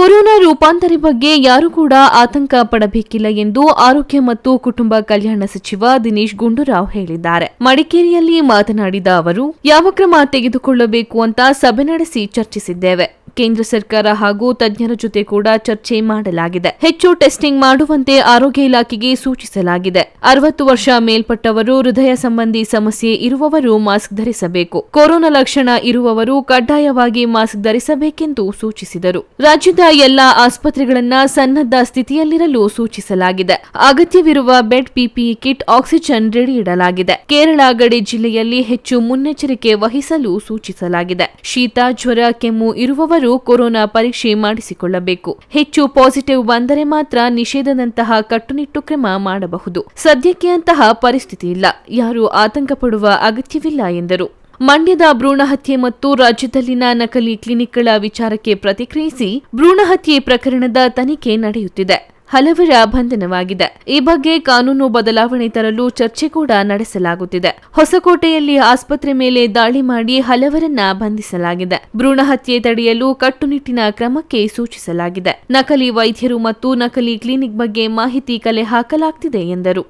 Corona ರೂಪಾಂತರಿ ಬಗ್ಗೆ ಯಾರು ಕೂಡ ಆತಂಕ ಪಡಬೇಕಿಲ್ಲ ಎಂದು ಆರೋಗ್ಯ ಮತ್ತು ಕುಟುಂಬ ಕಲ್ಯಾಣ ಸಚಿವ ದಿನೇಶ್ ಗುಂಡೂರಾವ್ ಹೇಳಿದ್ದಾರೆ. ಮಡಿಕೇರಿಯಲ್ಲಿ ಮಾತನಾಡಿದ ಅವರು, ಯಾವ ಕ್ರಮ ತೆಗೆದುಕೊಳ್ಳಬೇಕು ಅಂತ ಸಭೆ ನಡೆಸಿ ಚರ್ಚಿಸಿದ್ದೇವೆ. ಕೇಂದ್ರ ಸರ್ಕಾರ ಹಾಗೂ ತಜ್ಞರ ಜೊತೆ ಕೂಡ ಚರ್ಚೆ ಮಾಡಲಾಗಿದೆ. ಹೆಚ್ಚು ಟೆಸ್ಟಿಂಗ್ ಮಾಡುವಂತೆ ಆರೋಗ್ಯ ಇಲಾಖೆಗೆ ಸೂಚಿಸಲಾಗಿದೆ. ಅರವತ್ತು ವರ್ಷ ಮೇಲ್ಪಟ್ಟವರು ಹೃದಯ ಸಂಬಂಧಿ ಸಮಸ್ಯೆ ಇರುವವರು ಮಾಸ್ಕ್ ಧರಿಸಬೇಕು. ಕೊರೋನಾ ಲಕ್ಷಣ ಇರುವವರು ಕಡ್ಡಾಯವಾಗಿ ಮಾಸ್ಕ್ ಧರಿಸಬೇಕೆಂದು ಸೂಚಿಸಿದರು. ರಾಜ್ಯದ ಎಲ್ಲಾ ಆಸ್ಪತ್ರೆಗಳನ್ನ ಸನ್ನದ್ಧ ಸ್ಥಿತಿಯಲ್ಲಿರಲು ಸೂಚಿಸಲಾಗಿದೆ. ಅಗತ್ಯವಿರುವ bed, PPE kit, oxygen ready ಇಡಲಾಗಿದೆ. ಕೇರಳ ಗಡಿ ಜಿಲ್ಲೆಯಲ್ಲಿ ಹೆಚ್ಚು ಮುನ್ನೆಚ್ಚರಿಕೆ ವಹಿಸಲು ಸೂಚಿಸಲಾಗಿದೆ. ಶೀತ, ಜ್ವರ, ಕೆಮ್ಮು ಇರುವವರು ಕೊರೋನಾ ಪರೀಕ್ಷೆ ಮಾಡಿಸಿಕೊಳ್ಳಬೇಕು. ಹೆಚ್ಚು ಪಾಸಿಟಿವ್ ಬಂದರೆ ಮಾತ್ರ ನಿಷೇಧದಂತಹ ಕಟ್ಟುನಿಟ್ಟು ಕ್ರಮ ಮಾಡಬಹುದು. ಸದ್ಯಕ್ಕೆ ಅಂತಹ ಪರಿಸ್ಥಿತಿ ಇಲ್ಲ. ಯಾರೂ ಆತಂಕ ಪಡುವ ಅಗತ್ಯವಿಲ್ಲ ಎಂದರು. ಮಂಡ್ಯದ ಭ್ರೂಣ ಹತ್ಯೆ ಮತ್ತು ರಾಜ್ಯದಲ್ಲಿನ ನಕಲಿ ಕ್ಲಿನಿಕ್ಗಳ ವಿಚಾರಕ್ಕೆ ಪ್ರತಿಕ್ರಿಯಿಸಿ ಭ್ರೂಣ ಹತ್ಯೆ ಪ್ರಕರಣದ ತನಿಖೆ ನಡೆಯುತ್ತಿದೆ. ಹಲವರ ಬಂಧನವಾಗಿದೆ. ಈ ಬಗ್ಗೆ ಕಾನೂನು ಬದಲಾವಣೆ ತರಲು ಚರ್ಚೆ ಕೂಡ ನಡೆಸಲಾಗುತ್ತಿದೆ. ಹೊಸಕೋಟೆಯಲ್ಲಿ ಆಸ್ಪತ್ರೆ ಮೇಲೆ ದಾಳಿ ಮಾಡಿ ಹಲವರನ್ನ ಬಂಧಿಸಲಾಗಿದೆ. ಭ್ರೂಣ ಹತ್ಯೆ ತಡೆಯಲು ಕಟ್ಟುನಿಟ್ಟಿನ ಕ್ರಮಕ್ಕೆ ಸೂಚಿಸಲಾಗಿದೆ. ನಕಲಿ ವೈದ್ಯರು ಮತ್ತು ನಕಲಿ ಕ್ಲಿನಿಕ್ ಬಗ್ಗೆ ಮಾಹಿತಿ ಕಲೆ ಹಾಕಲಾಗ್ತಿದೆ ಎಂದರು.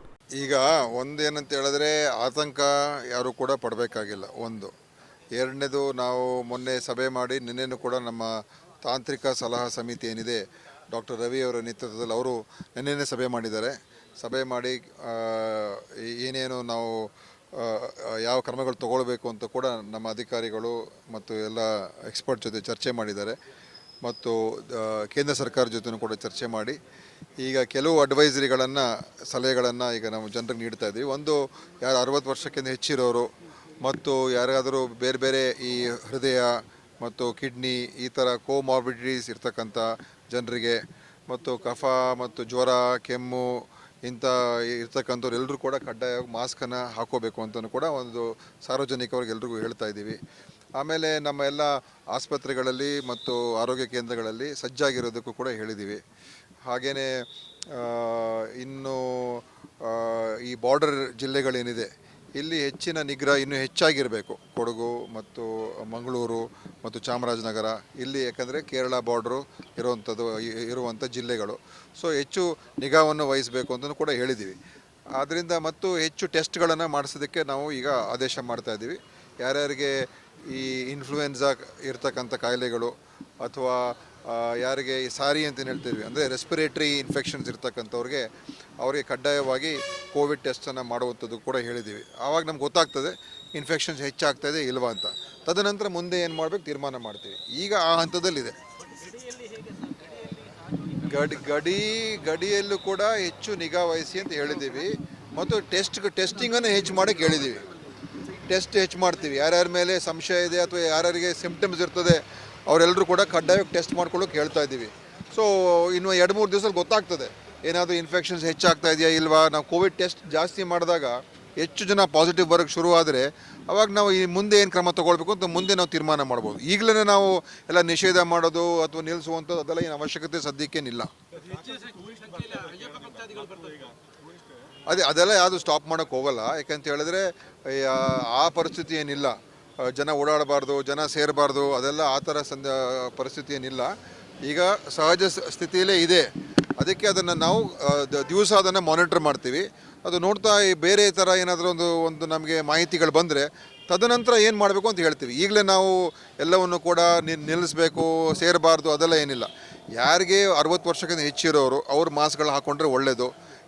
ಈಗ ಒಂದೇನಂತ ಹೇಳಿದ್ರೆ ಆತಂಕ ಯಾರು ಕೂಡ ಪಡಬೇಕಾಗಿಲ್ಲ. ಒಂದು. ಎರಡನೇದು ನಾವು ಮೊನ್ನೆ ಸಭೆ ಮಾಡಿ ನಿನ್ನೆನೂ ಕೂಡ ನಮ್ಮ ತಾಂತ್ರಿಕ ಸಲಹಾ ಸಮಿತಿ ಏನಿದೆ ಡಾಕ್ಟರ್ ರವಿ ಅವರ ನೇತೃತ್ವದಲ್ಲಿ ಅವರು ನಿನ್ನೆನೇ ಸಭೆ ಮಾಡಿದ್ದಾರೆ. ಸಭೆ ಮಾಡಿ ಏನೇನು ನಾವು ಯಾವ ಕ್ರಮಗಳು ತಗೊಳ್ಬೇಕು ಅಂತ ಕೂಡ ನಮ್ಮ ಅಧಿಕಾರಿಗಳು ಮತ್ತು ಎಲ್ಲ ಎಕ್ಸ್ಪರ್ಟ್ ಜೊತೆ ಚರ್ಚೆ ಮಾಡಿದ್ದಾರೆ. ಮತ್ತು ಕೇಂದ್ರ ಸರ್ಕಾರ ಜೊತೆನೂ ಕೂಡ ಚರ್ಚೆ ಮಾಡಿ. ಈಗ ಕೆಲವು ಅಡ್ವೈಸರಿಗಳನ್ನು, ಸಲಹೆಗಳನ್ನು ಈಗ ನಾವು ಜನರಿಗೆ ನೀಡ್ತಾ ಇದ್ದೀವಿ. ಒಂದು, ಯಾರು ಅರವತ್ತು ವರ್ಷಕ್ಕಿಂತ ಹೆಚ್ಚಿರೋರು ಮತ್ತು ಯಾರಾದರೂ ಬೇರೆ ಬೇರೆ ಈ ಹೃದಯ ಮತ್ತು ಕಿಡ್ನಿ ಈ ಥರ ಕೋಮಾರ್ಬಿಡಿಟೀಸ್ ಇರ್ತಕ್ಕಂಥ ಜನರಿಗೆ ಮತ್ತು ಕಫ ಮತ್ತು ಜ್ವರ, ಕೆಮ್ಮು ಇಂಥ ಇರ್ತಕ್ಕಂಥವ್ರು ಎಲ್ಲರೂ ಕೂಡ ಕಡ್ಡಾಯವಾಗಿ ಮಾಸ್ಕನ್ನು ಹಾಕೋಬೇಕು ಅಂತಲೂ ಕೂಡ ಒಂದು ಸಾರ್ವಜನಿಕವಾಗಿ ಎಲ್ರಿಗೂ ಹೇಳ್ತಾ ಇದ್ದೀವಿ. ಆಮೇಲೆ ನಮ್ಮ ಎಲ್ಲ ಆಸ್ಪತ್ರೆಗಳಲ್ಲಿ ಮತ್ತು ಆರೋಗ್ಯ ಕೇಂದ್ರಗಳಲ್ಲಿ ಸಜ್ಜಾಗಿರೋದಕ್ಕೂ ಕೂಡ ಹೇಳಿದ್ದೀವಿ. ಹಾಗೆಯೇ ಇನ್ನು ಈ ಬಾರ್ಡರ್ ಜಿಲ್ಲೆಗಳೇನಿದೆ ಇಲ್ಲಿ ಹೆಚ್ಚಿನ ನಿಗ್ರಹ ಇನ್ನೂ ಹೆಚ್ಚಾಗಿರಬೇಕು. ಕೊಡಗು ಮತ್ತು ಮಂಗಳೂರು ಮತ್ತು ಚಾಮರಾಜನಗರ. ಇಲ್ಲಿ ಯಾಕಂದರೆ ಕೇರಳ ಬಾರ್ಡ್ರು ಇರುವಂಥದ್ದು ಇರುವಂಥ ಜಿಲ್ಲೆಗಳು. ಸೊ ಹೆಚ್ಚು ನಿಗಾವನ್ನು ವಹಿಸಬೇಕು ಅಂತಲೂ ಕೂಡ ಹೇಳಿದ್ದೀವಿ ಆದ್ದರಿಂದ ಮತ್ತು ಹೆಚ್ಚು ಟೆಸ್ಟ್ಗಳನ್ನು ಮಾಡಿಸೋದಕ್ಕೆ ನಾವು ಈಗ ಆದೇಶ ಮಾಡ್ತಾ ಇದ್ದೀವಿ ಯಾರ್ಯಾರಿಗೆ ಈ ಇನ್ಫ್ಲೂಯೆನ್ಸಾ ಇರ್ತಕ್ಕಂಥ ಕಾಯಿಲೆಗಳು ಅಥವಾ ಯಾರಿಗೆ ಸಾರಿ ಅಂತ ಹೇಳ್ತೀವಿ ಅಂದರೆ ರೆಸ್ಪಿರೇಟ್ರಿ ಇನ್ಫೆಕ್ಷನ್ಸ್ ಇರ್ತಕ್ಕಂಥವ್ರಿಗೆ ಅವರಿಗೆ ಕಡ್ಡಾಯವಾಗಿ ಕೋವಿಡ್ ಟೆಸ್ಟನ್ನು ಮಾಡುವಂಥದ್ದು ಕೂಡ ಹೇಳಿದ್ದೀವಿ ಆವಾಗ ನಮ್ಗೆ ಗೊತ್ತಾಗ್ತದೆ ಇನ್ಫೆಕ್ಷನ್ಸ್ ಹೆಚ್ಚಾಗ್ತದೆ ಇಲ್ವಾ ಅಂತ. ತದನಂತರ ಮುಂದೆ ಏನು ಮಾಡಬೇಕು, ತೀರ್ಮಾನ ಮಾಡ್ತೀವಿ. ಈಗ ಆ ಹಂತದಲ್ಲಿದೆ. ಗಡಿ ಗಡಿ, ಗಡಿಯಲ್ಲೂ ಕೂಡ ಹೆಚ್ಚು ನಿಗಾ ವಹಿಸಿ ಅಂತ ಹೇಳಿದ್ದೀವಿ ಮತ್ತು ಟೆಸ್ಟ್ ಟೆಸ್ಟಿಂಗನ್ನು ಹೆಚ್ಚು ಮಾಡೋಕ್ಕೆ ಹೇಳಿದ್ದೀವಿ ಟೆಸ್ಟ್ ಹೆಚ್ಚು ಮಾಡ್ತೀವಿ. ಯಾರ್ಯಾರ ಮೇಲೆ ಸಂಶಯ ಇದೆ ಅಥವಾ ಯಾರ್ಯಾರಿಗೆ ಸಿಂಪ್ಟಮ್ಸ್ ಇರ್ತದೆ ಅವರೆಲ್ಲರೂ ಕೂಡ ಕಡ್ಡಾಯವಾಗಿ ಟೆಸ್ಟ್ ಮಾಡ್ಕೊಳ್ಳೋಕೆ ಹೇಳ್ತಾ ಇದ್ದೀವಿ. ಸೊ ಇನ್ನು ಎರಡು ಮೂರು ದಿವಸದಲ್ಲಿ ಗೊತ್ತಾಗ್ತದೆ. ಏನಾದರೂ ಇನ್ಫೆಕ್ಷನ್ಸ್ ಹೆಚ್ಚಾಗ್ತಾ ಇದೆಯಾ ಇಲ್ವಾ? ನಾವು ಕೋವಿಡ್ ಟೆಸ್ಟ್ ಜಾಸ್ತಿ ಮಾಡಿದಾಗ ಹೆಚ್ಚು ಜನ ಪಾಸಿಟಿವ್ ಬರೋಕ್ಕೆ ಶುರು ಆದರೆ ಅವಾಗ ನಾವು ಈ ಮುಂದೆ ಏನು ಕ್ರಮ ತೊಗೊಳ್ಬೇಕು ಅಂತ ಮುಂದೆ ನಾವು ತೀರ್ಮಾನ ಮಾಡ್ಬೋದು. ಈಗಲೇ ನಾವು ಎಲ್ಲ ನಿಷೇಧ ಮಾಡೋದು ಅಥವಾ ನಿಲ್ಲಿಸುವಂಥದ್ದು ಅದೆಲ್ಲ ಏನು ಅವಶ್ಯಕತೆ ಸದ್ಯಕ್ಕೇನಿಲ್ಲ. ಅದೇ ಅದೆಲ್ಲ ಯಾವುದು ಸ್ಟಾಪ್ ಮಾಡೋಕ್ಕೆ ಹೋಗಲ್ಲ. ಯಾಕಂತ ಹೇಳಿದ್ರೆ ಆ, ಪರಿಸ್ಥಿತಿ ಏನಿಲ್ಲ. ಜನ ಓಡಾಡಬಾರ್ದು, ಜನ ಸೇರಬಾರ್ದು, ಅದೆಲ್ಲ ಆ ಥರ ಸಂದ, ಪರಿಸ್ಥಿತಿ ಏನಿಲ್ಲ. ಈಗ ಸಹಜ ಸ್ಥಿತಿಯಲ್ಲೇ ಇದೆ. ಅದಕ್ಕೆ ಅದನ್ನು ನಾವು ದಿವಸ ಅದನ್ನು ಮಾನಿಟರ್ ಮಾಡ್ತೀವಿ. ಅದು ನೋಡ್ತಾ ಬೇರೆ ಥರ ಏನಾದರೂ ಒಂದು ಒಂದು ನಮಗೆ ಮಾಹಿತಿಗಳು ಬಂದರೆ ತದನಂತರ ಏನು ಮಾಡಬೇಕು ಅಂತ ಹೇಳ್ತೀವಿ. ಈಗಲೇ ನಾವು ಎಲ್ಲವನ್ನು ಕೂಡ ನಿಲ್ಲಿಸ್ಬೇಕು, ಸೇರಬಾರ್ದು ಅದೆಲ್ಲ ಏನಿಲ್ಲ. ಯಾರಿಗೆ ಅರವತ್ತು ವರ್ಷಕ್ಕಿಂತ ಹೆಚ್ಚಿರೋರು, ಅವ್ರು ಮಾಸ್ಕ್ಗಳು ಹಾಕ್ಕೊಂಡ್ರೆ ಒಳ್ಳೆಯದು